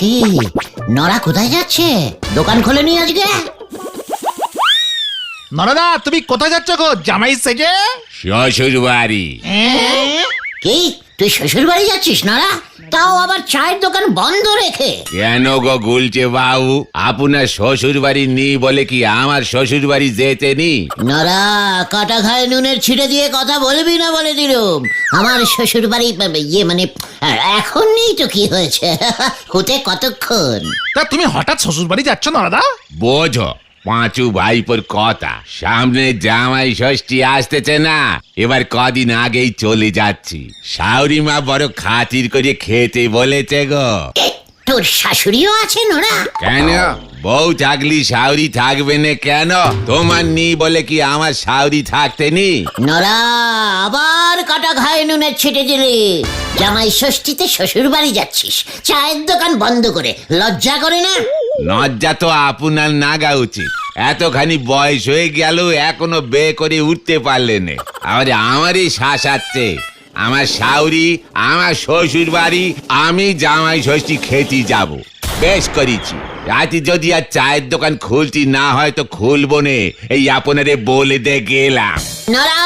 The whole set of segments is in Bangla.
কি নরা কোথায় যাচ্ছে? দোকান খোলেনি আজকে? নরদা তুমি কোথায় যাচ্ছ গো? জামাই সেজে? শ্বশুর বাড়ি কি? তুই শ্বশুর বাড়ি যাচ্ছিস নরা? তাও আবার চায়ের দোকান বন্ধ রেখে? কেন গো গুলছে বাবু? আপনার শ্বশুর বাড়ি নি বলে কি আমার শ্বশুর বাড়ি যেতে নি নরা কাটা খায় নুনের ছিটে দিয়ে কথা বলবি না বলে দিলুম। আমার শ্বশুর বাড়ি ইয়ে মানে এখন নেই তো কি হয়েছে? হতে কতক্ষণ? তা তুমি হঠাৎ শ্বশুর বাড়ি যাচ্ছ নরদা? বোঝো পাঁচু ভাইপোর কথা। সামনে জামাই ষষ্ঠী আসতেছে না। এবার কদিন আগেই চলে যাচ্ছি। শাউরি মা বড় খাতির করে খেতে বলেছে গো। তোর শাশুড়িও আছে ওরা? কেন? বউ থাকলি শাউরি থাকবে না কেন? তোমার নি বলে কি আমার শাউরি থাকতে নি? নরা আবার কাটা ঘায়ে নুনের ছিটে দিলি। জামাই ষষ্ঠীতে শ্বশুর বাড়ি যাচ্ছিস। চায়ের দোকান বন্ধ করে। লজ্জা করে না? লজ্জা তো আপনার নাগা উচিত। এতখানি বয়স হয়ে গেল এখনও বে করে উঠতে পারলে না। আবার আমারই শ্বাস আছে আমার শাউরি আমার শ্বশুর বাড়ি আমি জামাই ষষ্ঠী খেতে যাব। বেশ করেছি। রাতে যদি আর চায়ের দোকান খুলতি না হয় তো খুলবো নে। এই আপনারে বলে দে গেলাম। নরা!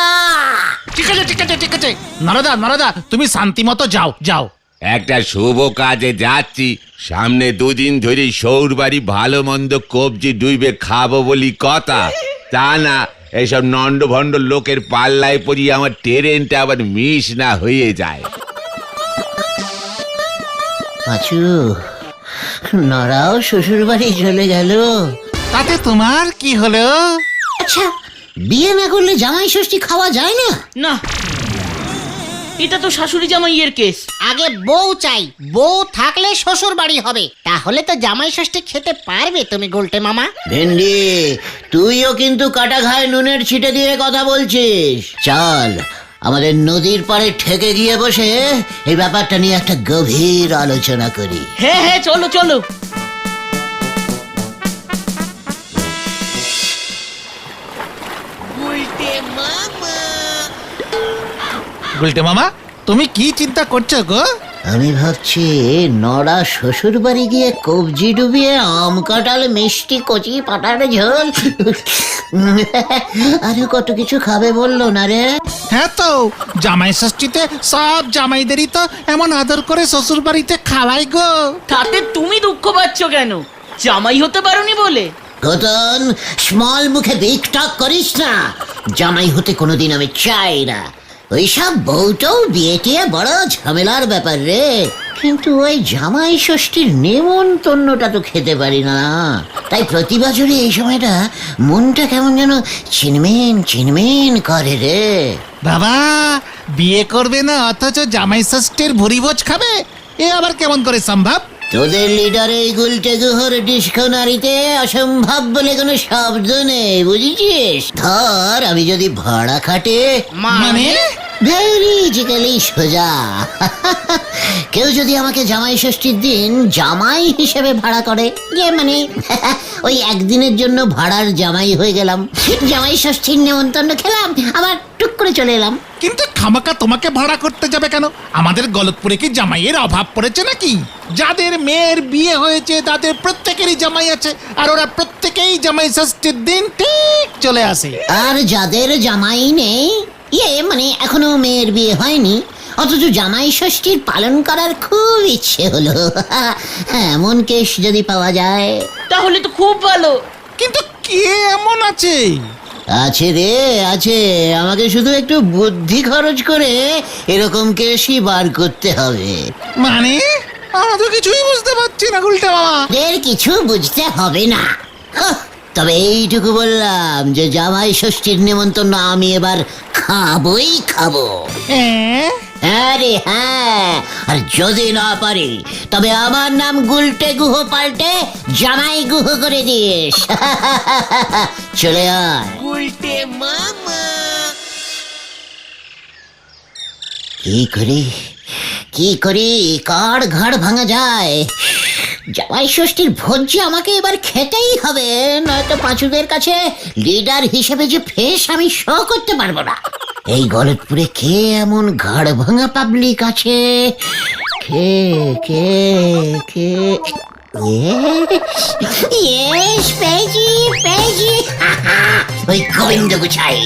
ঠিক আছে ঠিক আছে ঠিক আছে। নরদা নরদা তুমি শান্তি মতো যাও যাও। একটা শুভ কাজে যাচ্ছি। সামনে দুদিন ধরে সৌর বাড়ি ভালো মন্দ কবজি ডুইবে খাব বলি কথা। তা না এসব নন্ড ভণ্ড লোকের পাল্লায় পড়ি আমার ট্রেনটা আবার মিস না হয়ে যায়। পাঁচু নরাও শ্বশুর বাড়ি চলে গেল। তাতে তোমার কি হলো? আচ্ছা বিয়ে না করলে জামাই ষষ্ঠী খাওয়া যায় না? না। এটা তো শাশুড়ি জামাইয়ের কেস। আগে বউ চাই বউ থাকলে শ্বশুর বাড়ি হবে। তাহলে তো জামাই ষষ্ঠী খেতে পারবে তুমি গোলটে মামা। ভেন্ডি তুইও কিন্তু কাটা ঘায়ে নুনের ছিটে দিয়ে কথা বলছিস। চল আমাদের নদীর পাড়ে ঠেকে গিয়ে বসে এই ব্যাপারটা নিয়ে একটা গভীর আলোচনা করি। হ্যাঁ হ্যাঁ চলো চলো। গুলটে মামা তুমি কি চিন্তা করছ গো? আমি ভাবছি নড়া শ্বশুর বাড়ি গিয়ে কবজি ডুবিয়ে আম কাঁঠাল মিষ্টি কচি পাটার ঝোল আরে কত কিছু খাবে বলল না রে? হ্যাঁ তো জামাই ষষ্ঠীতে সব জামাইদেরই তো এমন আদর করে শ্বশুর বাড়িতে খাওয়াই গো। তাতে তুমি দুঃখ পাচ্ছ কেন? জামাই হতে পারোনি বলে। গতন স্মল মুখে বিকটক করিস না। জামাই হতে কোনোদিন আমি চাই না। ওইসব বউটাও বিয়ে টিয়ে বড় ঝামেলার ব্যাপার রে। কিন্তু ওই জামাই ষষ্ঠীর নেমন্তন্নটা তো খেতে পারি না। তাই প্রতি বছরই এই সময়টা মনটা কেমন যেন চিনমেন চিনমেন করে রে। বাবা, বিয়ে করবে না, অথচ জামাই ষষ্ঠীর ভুরি ভোজ খাবে? এ আবার কেমন করে সম্ভব? তোদের লিডার এই গুলটে গুহর ডিসকোনারিতে অসম্ভব বলে কোনো শব্দ নেই বুঝেছিস? ধর আমি যদি ভাড়া খাটে মানে? ভেরিজিক্যালি সোজা। কেউ যদি আমাকে জামাই ষষ্ঠীর দিন জামাই হিসেবে ভাড়া করে ইয়ে মানে। ওই একদিনের জন্য ভাড়ার জামাই হয়ে গেলাম। জামাই ষষ্ঠীর নেমন্তন্ন খেলাম আবার টুক করে চলে এলাম। কিন্তু খামাকা তোমাকে ভাড়া করতে যাবে কেন? আমাদের গলতপুরে কি জামাইয়ের অভাব পড়েছে নাকি? যাদের মেয়ের বিয়ে হয়েছে তাদের প্রত্যেকেরই জামাই আছে আর ওরা প্রত্যেকেই জামাই ষষ্ঠীর দিন ঠিক চলে আসে। আর যাদের জামাই নেই ইয়ে মানে এখনও মেয়ের বিয়ে হয়নি অথচ জামাই ষষ্ঠীর পালন করার খুব ইচ্ছে হলো। এমন কেস যদি পাওয়া যায়। তাহলে তো খুব ভালো। কিন্তু কে এমন আছে? আছে রে আছে। আমাকে শুধু একটু বুদ্ধি খরচ করে এরকম কেসই বার করতে হবে। মানে? আমরা তো কিছুই বুঝতে পারছি না উল্টে বাবা এর কিছু বুঝতে হবে না। তবে এইটুকু বললাম যে জামাই ষষ্ঠীর নেমন্তন্ন আমি এবার খাবই খাব। হ্যাঁ? হ্যাঁ রে হ্যাঁ। আর যদি না পারি তবে আমার নাম গুলটে গুহ পাল্টে জামাই গুহ করে দিস। চলে আয়। কি করি? কি করি? কার ঘাড় ভাঙা যায়? জামাই ষষ্ঠীর ভোজ যে আমাকে এবার খেতেই হবে। নয়তো পাঁচুদের কাছে লিডার হিসেবে যে ফেস আমি শো করতে পারব না। এই গলতপুরে কে এমন ঘাড় ভাঙা পাবলিক আছে? কে কে কে? পেয়েছি পেয়েছি। ওই গোবিন্দ গুছাই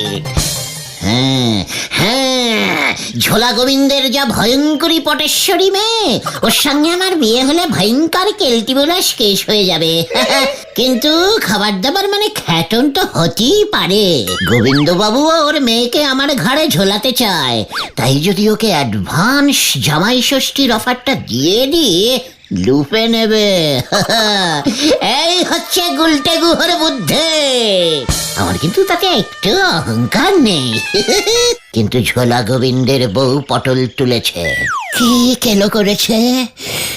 হ্যাঁ হ্যাঁ ঝোলা গোবিন্দের যা ভয়ঙ্করী পটেশ্বরী মেয়ে, ওর সঙ্গে আমার বিয়ে হলে ভয়ঙ্কর কেলটিবুলাস কেস হয়ে যাবে। কিন্তু খাবার দাবার মানে খ্যাটন তো হতেই পারে। গোবিন্দ বাবু ওর মেয়েকে আমার ঘরে ঝোলাতে চায়। তাই যদি ওকে অ্যাডভান্স জামাই ষষ্ঠীর অফারটা দিয়ে দিয়ে লুপে নেবে। এই হচ্ছে গুলটে গুহর বুদ্ধে। আমার কিন্তু তাতে একটু অহংকার নেই। কিন্তু ঝোলা গোবিন্দের বউ পটল তুলেছে। কি কেলো করেছে?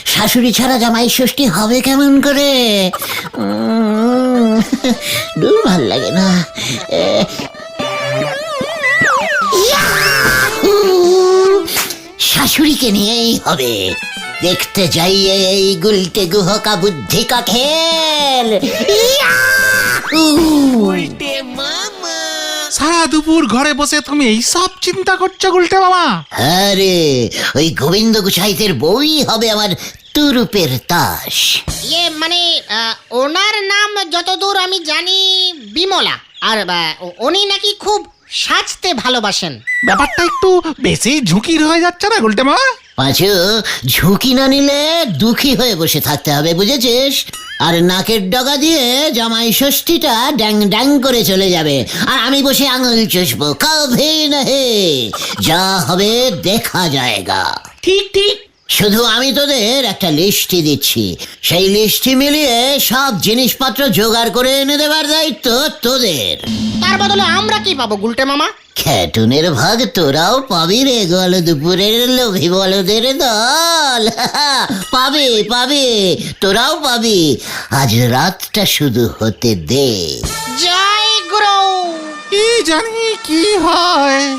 শাশুড়ি ছাড়া জামাই ষষ্ঠী হবে কেমন করে? দূর ভালো লাগে না। শাশুড়িকে নিয়েই হবে। দেখতে যাইয়ে এই গুলটে গুহকা বুদ্ধি কা খেল। সারা দুপুর ঘরে বসে তুমি এই সব চিন্তা করছ গুলটে মামা? হ্যাঁ রে ওই গোবিন্দ গুছাইতের বই হবে আমার তুরুপের তাস। ইয়ে মানে আহ, ওনার নাম যতদূর আমি জানি বিমলা আর উনি নাকি খুব সাজতে ভালোবাসেন। ব্যাপারটা একটু বেশি ঝুঁকির হয়ে যাচ্ছে না গুলটে মামা? পাঁচু ঝুঁকি না নিলে দুঃখী হয়ে বসে থাকতে হবে, বুঝেছিস? আর নাকের ডগা দিয়ে জামাই ষষ্ঠীটা ড্যাং ড্যাং করে চলে যাবে। আর আমি বসে আঙুল চুষবো, কভি নহে, যা হবে দেখা যায়গা ঠিক ঠিক। শুধু আমি তোদের একটা লিস্টি দিচ্ছি। সেই লিস্টি মিলিয়ে সব জিনিসপত্র জোগাড় করে এনে দেবার দায়িত্ব তোদের। তার বদলে আমরা কি পাবো গুলটে মামা? খ্যাটুনের ভাগ তোরাও পাবি রে গল দুপুরের লোভী বলদের দল। পাবে পাবে তোরাও পাবি। আজ রাতটা শুধু হতে দে। জয় গুরু। কি জানি কি হয়।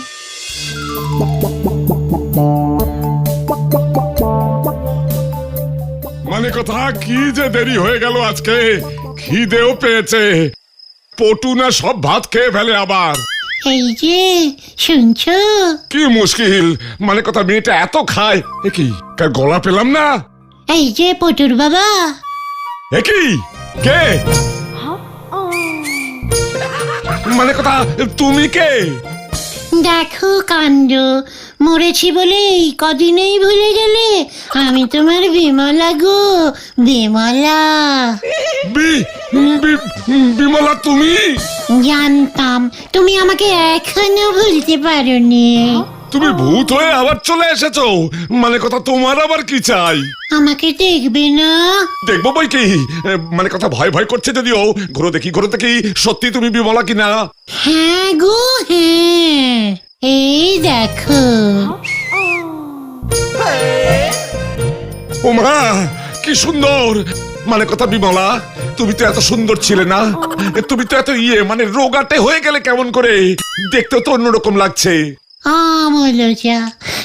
মানে কথা কি যে দেরি হয়ে গেল আজকে? খিদেও পেয়েছে। পটু না সব ভাত খেয়ে ফেলে আবার। এই যে শুনছো? কি মুশকিল। মানে কথা মেয়েটা এত খায়। এ কি কার গলা পেলাম না? এই যে পটুর বাবা। এ কি? কে? মানে কথা তুমি কে? দেখো কাণ্ড। মরেছি বলে এই কদিনেই ভুলে গেলে আমি তোমার বিমলা গো বিমলা। বি বি- বিমলা তুমি? জানতাম তুমি আমাকে এখনও ভুলতে পারোনি। তুমি ভূত হয়ে আবার চলে এসেছ। মানে কথা তোমার আবার কি চাই? আমাকে দেখবে না। দেখব বই কি? মানে কথা ভয় ভয় করছে যদিও। ঘুরো দেখি ঘুরো দেখি সত্যি তুমি বিমলা কিনা? হ্যাঁ গো হ্যাঁ। এই দেখো। ও মা কি সুন্দর। মানে কথা বিমলা তুমি তো এত সুন্দর ছিলে না। তুমি তো এত ইয়ে মানে রোগাটে হয়ে গেলে কেমন করে? দেখতে তো অন্যরকম লাগছে। আমলজা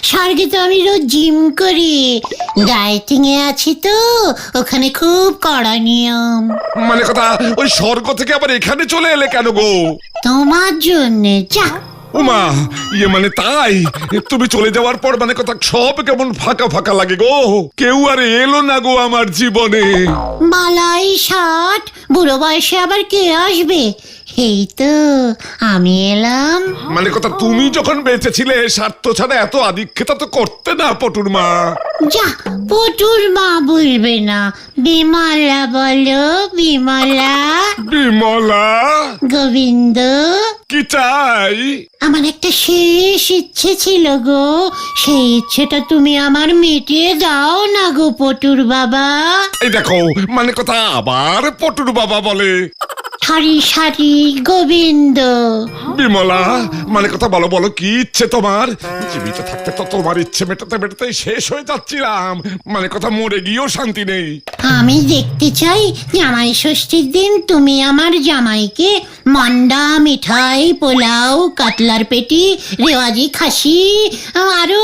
স্বর্গে তো আমি রোজ জিম করি। ডায়েটিং এ আছি তো ওখানে খুব কড়া নিয়ম। মানে কথা ওই স্বর্গ থেকে আবার এখানে চলে এলে কেন গো? তোমার জন্যে যা। ওমা ইয়ে মানে তাই? তুমি চলে যাওয়ার পর মানে কথা সব কেমন ফাঁকা ফাঁকা লাগে গো। কেউ আর এলো না গো আমার জীবনে। বালাই ষাট বুড়ো বয়সে আবার কে আসবে? এই তো আমি এলাম। মানে কথা তুমি যখন বেঁচে ছিলে স্বার্থ ছাড়া এত আদিক্ষেতা তো করতে না পটুর মা। যা পটুর মা বলবে না। বিমলা বলো বিমলা। বিমলা? গোবিন্দ। কি চাই? আমার একটা শেষ ইচ্ছে ছিল গো। সেই ইচ্ছেটা তুমি আমার মিটিয়ে দাও না গো পটুর বাবা। এই দেখো মানে কথা আবার পটুর বাবা বলে। সারি সারি গোবিন্দ। বিমলা মানে কথা বলো বলো কি ইচ্ছে তোমার? জীবিত থাকতে তো তোমার ইচ্ছে মেটাতে মেটাতে শেষ হয়ে যাচ্ছিলাম। মানে কথা মরে গিয়েও শান্তি নেই। আমি দেখতে চাই জামাই ষষ্ঠীর দিন তুমি আমার জামাইকে মন্ডা মিঠাই পোলাও কাতলার পেটি রেওয়াজি খাসি আরও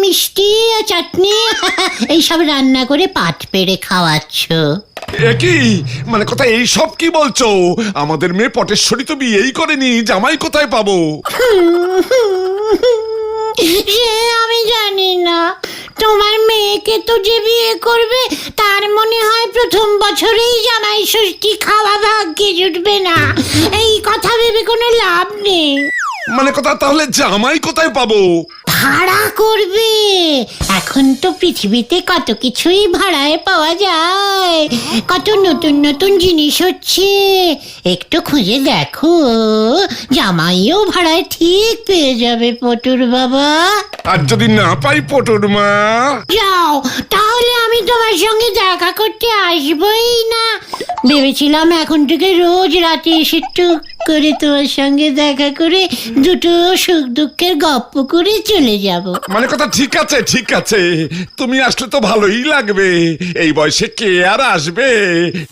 মিষ্টি চাটনি এইসব রান্না করে পাট পেড়ে খাওয়াচ্ছ। একই মানে কথা এই সব কি বলছো? আমাদের মেয়ে পটেশ্বরী তো বিয়েই করেনি জামাই কোথায় পাবো? সে আমি জানি না। তোমার মেয়েকে তো যে বিয়ে করবে তার মনে হয় প্রথম বছরেই জামাই ষষ্ঠী খাওয়া ভাগ্যে জুটবে না। এই কথা ভেবে কোনো লাভ নেই। মানে কথা তাহলে জামাই কোথায় পাবো? ভাড়া করবে। এখন তো পৃথিবীতে কত কিছুই ভাড়ায় পাওয়া যায়। কত নতুন নতুন জিনিস হচ্ছে। একটু খুঁজে দেখো। জামাইও ভাড়ায় ঠিক পেয়ে যাবে পটুর বাবা। আর যদি না পাই পটুর মা? যাও তাহলে আমি তোমার সঙ্গে দেখা করতে আসবই না। ভেবেছিলাম এখন থেকে রোজ রাতে এসে টুক করে তোমার সঙ্গে দেখা করে দুটো সুখ দুঃখের গপ্প করে চলে যাব। মানে কথা ঠিক আছে ঠিক আছে। তুমি আসলে তো ভালোই লাগবে। এই বয়সে কে আর আসবে?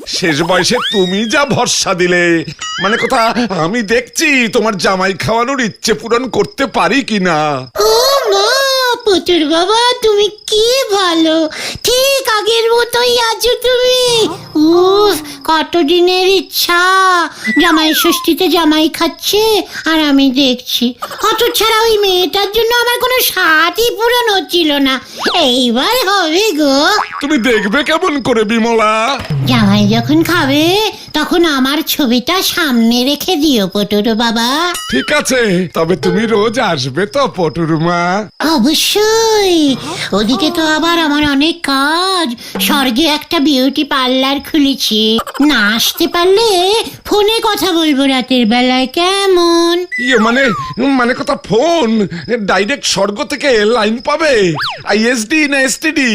শেষ বয়সে তুমি যা ভরসা দিলে। মানে কথা আমি দেখছি তোমার জামাই খাওয়ানোর ইচ্ছে পূরণ করতে পারি কিনা। ও মা! পুতুর বাবা তুমি কি ভালো? ঠিক আগের মতোই আছো তুমি। উফ কত দিনের ইচ্ছা। জামাই ষষ্ঠীতে জামাই খাচ্ছে আর আমি দেখছি। অত ছাড়া ওই মেয়েটার জন্য আমার কোনো স্বাদই পূরণ হচ্ছিল না। এইবার হবে গো। তুমি দেখবে কেমন করে বিমলা। জামাই যখন খাবে তখন আমার ছবিটা সামনে রেখে দিও পটুর বাবা। ঠিক আছে তবে তুমি রোজ আসবে তো পটুর মা। অবশ্যই। ওদিকে তো আবার আমার অনেক কাজ। স্বর্গে একটা বিউটি পার্লার খুলেছি। না আসতে পারলে ফোনে কথা বলব রাতের বেলায় কেমন? ইয়ে মানে মানে কথা ফোন? ডাইরেক্ট স্বর্গ থেকে লাইন পাবে? আইএসডি না এসটিডি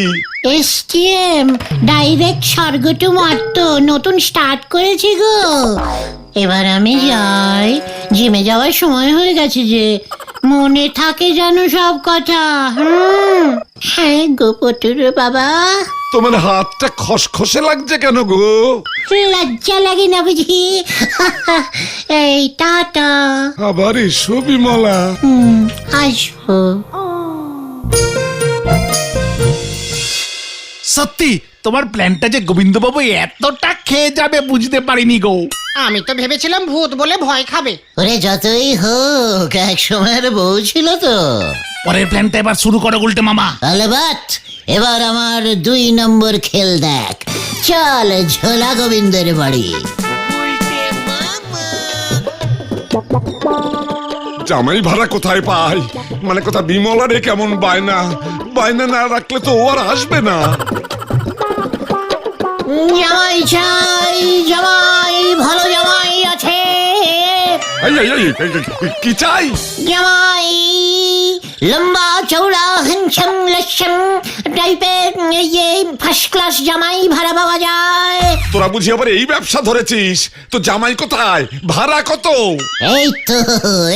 এসটিএম ডাইরেক্ট স্বর্গ টু মর্ত। নতুন স্টার্ট করেছি গো। এবার আমি যাই। জিমে যাওয়ার সময় হয়ে গেছে যে মনে থাকে যেন সব কথা হুম। হ্যাঁ গো পটুর বাবা। তোমার হাতটা খসখসে লাগছে কেন গো? লজ্জা লাগে না বুঝি? এই টাটা। আবার এসো বিমলা। হুম, আসব। সত্যি তোমার প্ল্যানটা যে গোবিন্দবাবু এতটা খেয়ে যাবে বুঝতে পারিনি গো। আমি তো ভেবেছিলাম ভূত বলে ভয় খাবে। ওরে যতই হোক এক সময়ের বউ ছিল তো। পরের প্ল্যানটা এবার শুরু করো উল্টে মামা। তাহলে বাট এবার আমার দুই নম্বর খেল দেখ। চল ঝোলা গোবিন্দের বাড়ি। জামাই ভাড়া কোথায় পাই মানে কথা বিমলা রে কেমন বায়না? বায়না না রাখলে তো ও আর আসবে না। জামাই চাই জামাই ভালো জামাই আছে। কি চাই? জামাই লম্বা চৌড়া হ্যাংসাম লস্যম টাইপের ইয়ে ফার্স্ট ক্লাস জামাই ভাড়া পাওয়া যায়। তোরা বুঝি আবার এই ব্যবসা ধরেছিস? তো জামাই কোথায়? ভাড়া কত? এই তো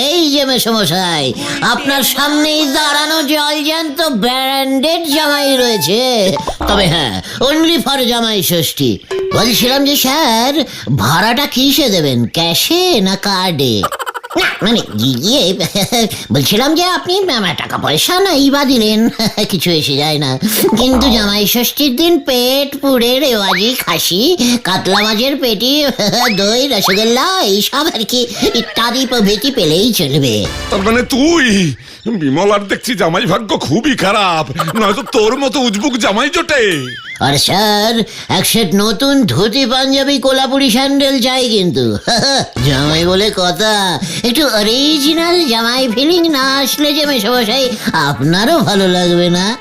এই যে মেসমশাই আপনার সামনেই দাঁড়ানো জল জ্যান্ত ব্র্যান্ডেড জামাই রয়েছে। তবে হ্যাঁ অনলি ফর জামাই ষষ্ঠী। বলছিলাম যে স্যার ভাড়াটা কিসে দেবেন? ক্যাশে না কার্ডে না মানে ইয়ে বলছিলাম যে আপনি টাকা পয়সা নাই বা দিলেন। কিছু এসে যায় না। কিন্তু জামাই ষষ্ঠীর দিন পেট পুড়ে রেওয়াজি, খাসি, কাতলা মাছের পেটি, দই, রসগোল্লা, এইসব আর কি ইত্যাদি প্রভৃতি পেলেই চলবে। তার মানে তুই বিমলার দেখছি জামাই ভাগ্য খুবই খারাপ। নয়তো তোর মতো উজবুক জামাই জোটে। আর স্যার এক সেট নতুন ধুতি পাঞ্জাবি কোলাপুরি স্যান্ডেল চাই কিন্তু। জামাই বলে কথা একটু অরিজিনাল জামাই ফিলিং না আসলে যে মেশামশাই আপনারও ভালো লাগবে না।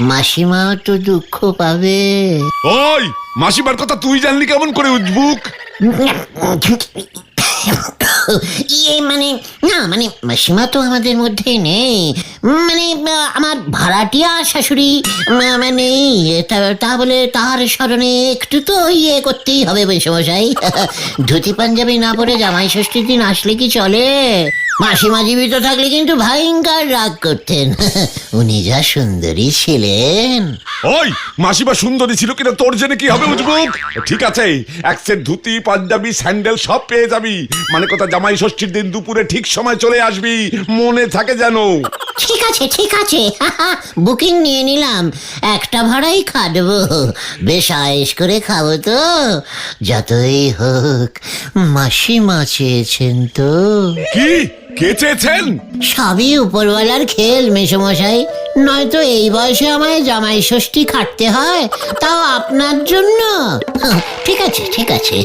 মাসিমাও তো দুঃখ পাবে। ওই মাসিমার কথা তুই জানলি কেমন করে উজবুক? ইয়ে মানে না মানে মাসিমা তো আমাদের মধ্যে নেই। মানে আমার ভাড়াটিয়া শাশুড়ি মানে তা- তা বলে তার স্মরণে একটু তো ইয়ে করতেই হবে বৈশমশাই ধুতি পাঞ্জাবি না পরে জামাই ষষ্ঠীর দিন আসলে কি চলে? মাসিমা জীবিত থাকলে কিন্তু ভয়ঙ্কর রাগ করতেন। উনি যা সুন্দরী ছিলেন। ওই, মাসিমা সুন্দরী ছিল কিনা তোর জেনে কি হবে, উজবুক? ঠিক আছে, এক সেট ধুতি, পাঞ্জাবি, স্যান্ডেল সব পেয়ে যাবি। মানে কথা জামাই ষষ্ঠীর দিন দুপুরে ঠিক সময় চলে আসবি। মনে থাকে যেন। ঠিক আছে ঠিক আছে। বুকিং নিয়ে নিলাম। একটা ভাড়াই খাটবো। বেশ আয়েস করে খাব তো। যতই হোক মাসিমা চেয়েছেন তো। কি? কে চেয়েছেন সবই উপরওয়ালার খেল, মেসমশাই। নয়তো এই বয়সে আমায় জামাই ষষ্ঠী খাটতে হয়, তাও আপনার জন্য। ঠিক আছে ঠিক আছে।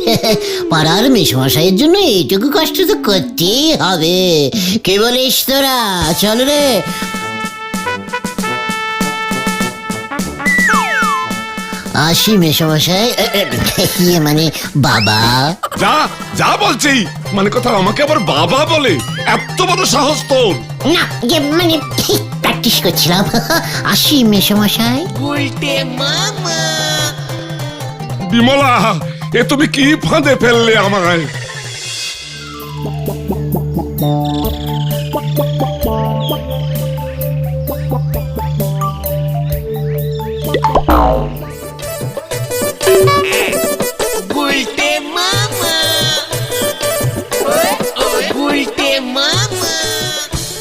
পাড়ার মেসমশাইয়ের জন্য এইটুকু কষ্ট তো করতেই হবে। কে বলিস তোরা? চল রে। আসি মেসমশাই ইয়ে মানে বাবা। যা যা বলছি। মানে কথা আমাকে আবার বাবা বলে। এত বড় সাহস তোর। না ইয়ে মানে প্র্যাকটিস করছিলাম। আসি মেসমশাই বিমলা এ তুমি কি ফাঁদে ফেললে আমায়?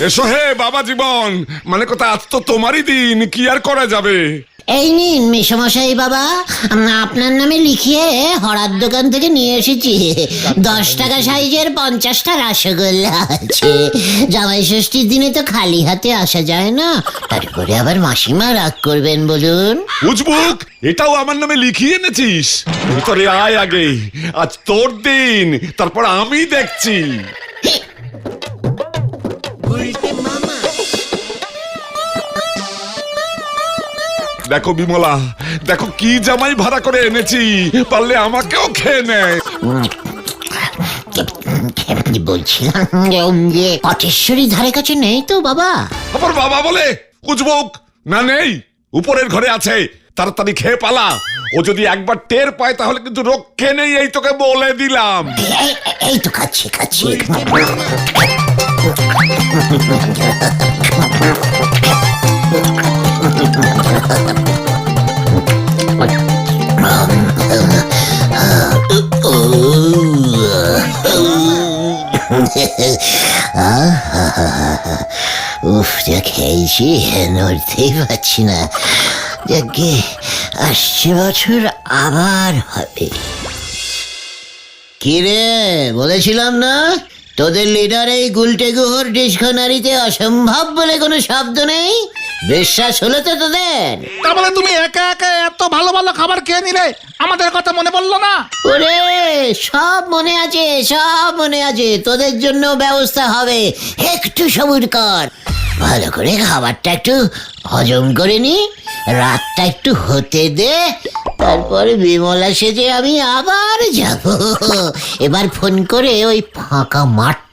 এসো হে বাবা জীবন। মানে কথা আজ তো তোমারই দিন কি আর করা যাবে? এই নিন মেসমশাই বাবা আপনার নামে লিখিয়ে হরার দোকান থেকে নিয়ে এসেছি। দশ টাকা সাইজের পঞ্চাশটা রসগোল্লা আছে। জামাই ষষ্ঠীর দিনে তো খালি হাতে আসা যায় না। তারপরে আবার মাসিমা রাগ করবেন বলুন। উজবুক এটাও আমার নামে লিখিয়ে এনেছিস? ভিতরে আয় আগে। আজ তোর দিন তারপর আমি দেখছি। দেখো বিমলা দেখো কি জামাই ভাড়া করে এনেছি পারলে আমাকেও খেয়ে নেয়। বলছিলাম যে, কটেশ্বরী ধারে কাছে নেই তো বাবা? আবার বাবা বলে উজবুক না নেই উপরের ঘরে আছে তাড়াতাড়ি খেয়ে পালা। ও যদি একবার টের পায় তাহলে কিন্তু রক্ষে নেই এই তোকে বলে দিলাম। এই- এই তো খাচ্ছি খাচ্ছি। উফ বছর আবার হবে। কিরে বলেছিলাম না? তোদের লিডার এই গুলটে গুহর অসম্ভব বলে কোনো শব্দ নেই? বিশ্বাস হলো তো তোদের। তার বলে তুমি একা একা এত ভালো ভালো খাবার খেয়ে নিলে আমাদের কথা মনে পড়ল না? ওরে সব মনে আছে সব মনে আছে। তোদের জন্য ব্যবস্থা হবে। একটু সবুর কর। ভালো করে খাবারটা একটু হজম করে নি। রাতটা একটু হতে দে। তারপরে বিমলা সেজে আমি আবার যাব। এবার ফোন করে ওই ফাঁকা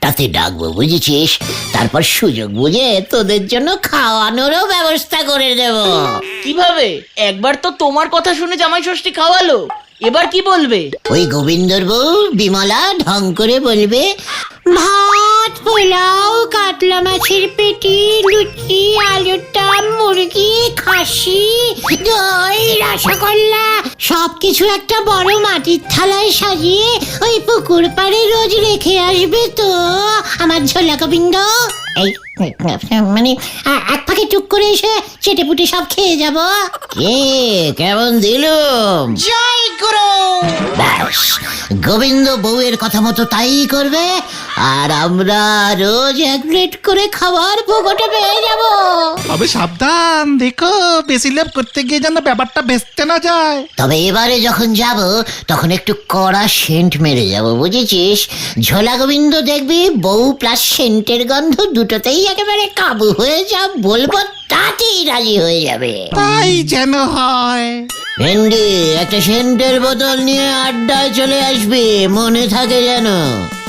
মাঠটাতে ডাকবো বুঝেছিস? তারপর সুযোগ বুঝে তোদের জন্য খাওয়ানোরও ব্যবস্থা করে দেব। কীভাবে? একবার তো তোমার কথা শুনে জামাই ষষ্ঠী খাওয়ালো। এবার কি বলবে? ওই গোবিন্দর বউ বিমলা ঢং করে বলবে ভাত, পোলাও, কাতলা মাছের পেটি, লুচি আলুর দম মুরগি, খাসি, দই, রসগোল্লা, সবকিছু একটা বড় মাটির থালায় সাজিয়ে ওই পুকুর পাড়ে রোজ রেখে আসবে তো, আমার ঝোলা গোবিন্দ এই মানে এক ফাঁকে টুক করে এসে চেটে পুটে সব খেয়ে যাব? কে? কেমন দিলুম? জয় গুরু! ব্যাস গোবিন্দ বউয়ের কথা মতো তাই করবে আর আমরা রোজ এক প্লেট করে খাবার পুকুটে পেয়ে যাব। তবে সাবধান দেখো বেশি লেপ করতে গিয়ে যেন ব্যাপারটা ভেস্তে না যায়। তবে এবারে যখন যাব তখন একটু কড়া সেন্ট মেরে যাব বুঝেছিস? ঝোলা গোবিন্দ দেখবি বউ প্লাস সেন্টের গন্ধ দুটোতেই একেবারে কাবু হয়ে যা বলব তাতেই রাজি হয়ে যাবে। তাই যেন হয়। ভেন্ডি একটা সেন্টের বোতল নিয়ে আড্ডায় চলে আসবি মনে থাকে যেন।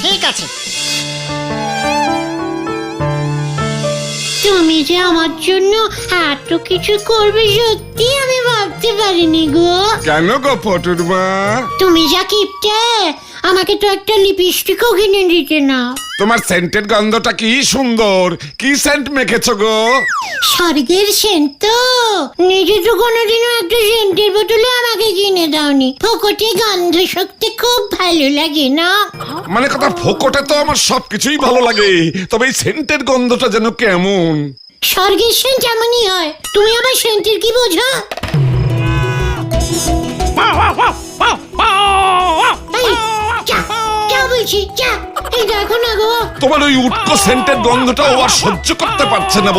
ঠিক আছে। তুমি যে আমার জন্য এত কিছু করবে সত্যি আমি ভাবতে পারিনি গো। কেন গো পটুর মা? তুমি যা কিপটে আমাকে তো একটা লিপস্টিকও কিনে দিতে না। তোমার সেন্টের গন্ধটা কি সুন্দর? কি সেন্ট মেখেছো গো? স্বর্গের সেন্ট তো। নিজে তো কোনোদিনও একটা সেন্টের বোতলে আমাকে কিনে দাওনি। ফোকটে গন্ধ শক্তি খুব ভালো লাগে না। মানে কথা ফোকটে তো আমার সবকিছুই ভালো লাগে। তবে এই সেন্টের গন্ধটা যেন কেমন? স্বর্গের সেন্ট এমনই হয়। তুমি আবার সেন্টের কি বোঝো? বলছি যা এই দেখো না গো। তোমার ওই উটকো সেন্টের আর সহ্য করতে পারছে না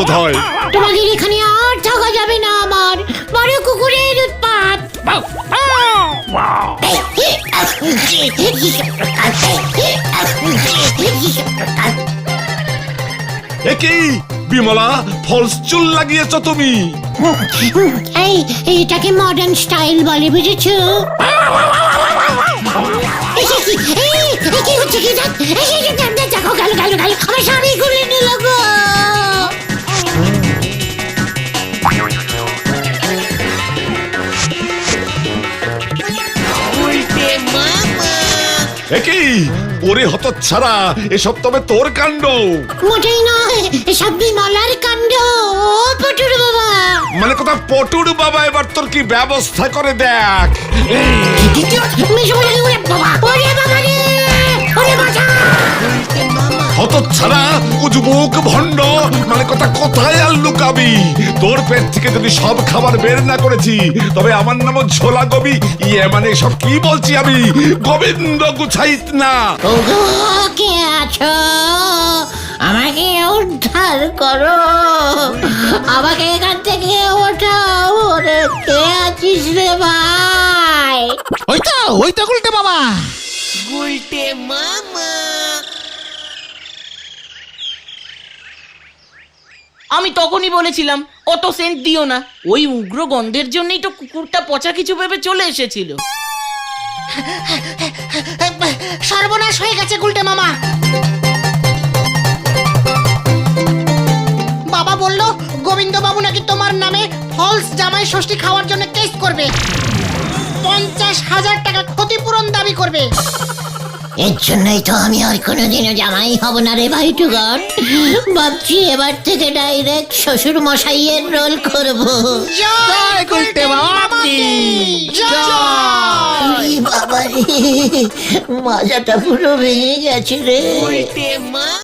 তোমাদের এখানে আর থাকা যাবে না আমার বড় কুকুরের উৎপাত। বিমলা ফলস চুল লাগিয়েছ তুমি। এই এটাকে মডার্ন স্টাইল বলে বুঝেছ? কি হচ্ছে কি দেখো গেল গেল গেল আমার শাড়ি খুলে নিল গো কি ওরে হত ছাড়া এসব তবে তোর কাণ্ড মোটেই নয় এসব বিমলার কাণ্ড ও পটুর বাবা মানে কথা পটুর বাবা এবার তোর কি ব্যবস্থা করে দেখ বাবা ওরে বাবা রে হত ছাড়া উজবুক ভণ্ড মানে কথা কোথায় আর লুকাবি? তোর পেট থেকে যদি সব খাবার বের না করেছি তবে আমার নাম ঝোলা গবি। ইয়ে মানে সব কি বলছি আমি? গোবিন্দ গুছাইত না। কে আছো? আমাকে উদ্ধার করো। আমাকে এখান থেকে ওঠাও। ওরে কে আছিস রে ভাই? ওই তো ওই তো গুলটে বাবা আমি তখনই বলেছিলাম, অত সেন্ট দিও না। ওই উগ্র গন্ধের জন্যই তো কুকুরটা পচা কিছু ভেবে চলে এসেছিল। সর্বনাশ হয়ে গেছে গুলটে মামা। বাবা বলল গোবিন্দ বাবু নাকি তোমার নামে ফলস জামাই ষষ্ঠী খাওয়ার জন্য কেস করবে। পঞ্চাশ হাজার টাকা ক্ষতিপূরণ দাবি করবে। এর জন্যই তো আমি আর কোনোদিনও জামাই হব না রে ভাই টুগর ভাবছি এবার থেকে ডাইরেক্ট শ্বশুর মশাইয়ের রোল করব। জয় গুলটে বাবা কি জয়! বাবা রে মাজাটা পুরো ভেঙে গেছে রে।